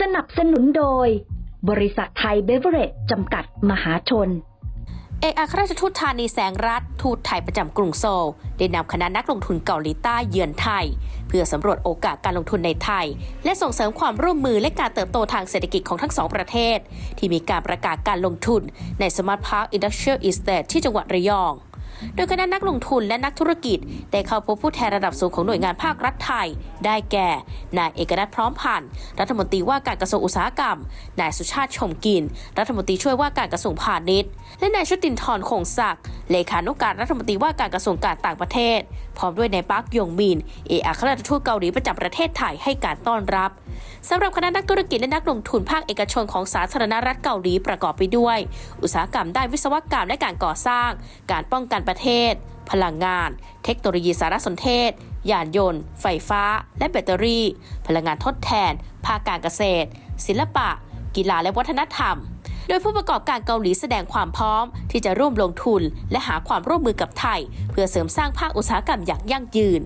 สนับสนุนโดย บริษัทไทยเบเวอเรจจำกัดมหาชน เอกอัครราชทูตธานีแสงรัฐทูตไทยประจำกรุงโซล ได้นำคณะนักลงทุนเกาหลีใต้เยือนไทย เพื่อสำรวจโอกาสการลงทุนในไทย และส่งเสริมความร่วมมือและการเติบโตทางเศรษฐกิจของทั้งสองประเทศ ที่มีการประกาศการลงทุนใน Smart Park Industrial Estate ที่จังหวัดระยอง โดยคณะนักลงทุนและนักธุรกิจ ได้เข้าพบผู้แทนระดับสูงของหน่วยงานภาครัฐไทย ได้แก่ นายเอกนัทพร้อมพันธ์รัฐมนตรีว่าการกระทรวงอุตสาหกรรม นายสุชาติชมกิน รัฐมนตรีช่วยว่าการกระทรวงพาณิชย์ และนายชุตินทร์คงศักดิ์ เลขานุการรัฐมนตรีว่าการกระทรวงการต่างประเทศ พร้อมด้วยนายปักยงมิน เอกอัครราชทูตเกาหลีประจำประเทศไทยให้การต้อนรับสำหรับคณะนักธุรกิจและนักลงทุนภาคเอกชนของสาธารณรัฐเกาหลีประกอบไปด้วย อุตสาหกรรมด้านวิศวกรรมและการก่อสร้าง การป้องกันประเทศ พลังงาน เทคโนโลยีสารสนเทศ ยานยนต์ ไฟฟ้า และแบตเตอรี่ พลังงานทดแทน ภาคการเกษตร ศิลปะ กีฬาและวัฒนธรรม โดยผู้ประกอบการเกาหลีแสดงความพร้อม ที่จะร่วมลงทุน และหาความร่วมมือกับไทย เพื่อเสริมสร้างภาคอุตสาหกรรมอย่างยั่งยืน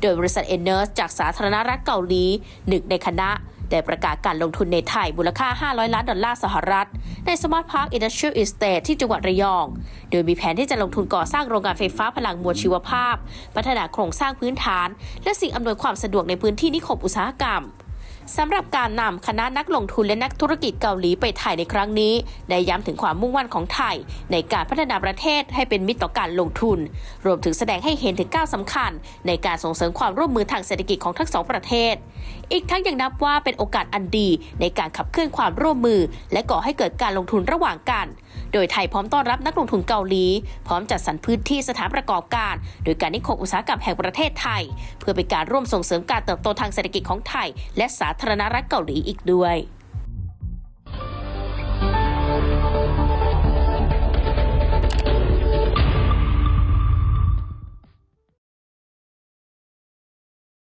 โดยบริษัทเอเนอร์สจากสาธารณรัฐเกาหลีหนึ่งในคณะได้ประกาศการลงทุนในไทยมูลค่า 500 ล้านดอลลาร์สหรัฐ ใน Smart Park Industrial Estate ที่จังหวัดระยอง โดยมีแผนที่จะลงทุนก่อสร้างโรงงานไฟฟ้าพลังมวลชีวภาพ พัฒนาโครงสร้างพื้นฐาน และสิ่งอำนวยความสะดวกในพื้นที่นิคมอุตสาหกรรม สำหรับการนำคณะนักลงทุนและนักธุรกิจเกาหลีไปไทยในครั้งนี้ ได้ย้ำถึงความมุ่งมั่นของไทย ในการพัฒนาประเทศให้เป็นมิตรต่อการลงทุน รวมถึงแสดงให้เห็นถึงก้าวสำคัญ ในการส่งเสริมความร่วมมือทางเศรษฐกิจของทั้งสองประเทศ อีกทั้งยังนับว่าเป็นโอกาสอันดีในการขับเคลื่อนความร่วมมือ และก่อให้เกิดการลงทุนระหว่างกัน โดยไทยพร้อมต้อนรับนักลงทุนเกาหลี พร้อมจัดสรรพื้นที่สถานประกอบการ โดยการนิคมอุตสาหกรรมแห่งประเทศไทย เพื่อเป็นการร่วมส่งเสริมการเติบโตทางเศรษฐกิจของไทย และสาธารณรัฐเกาหลีอีกด้วย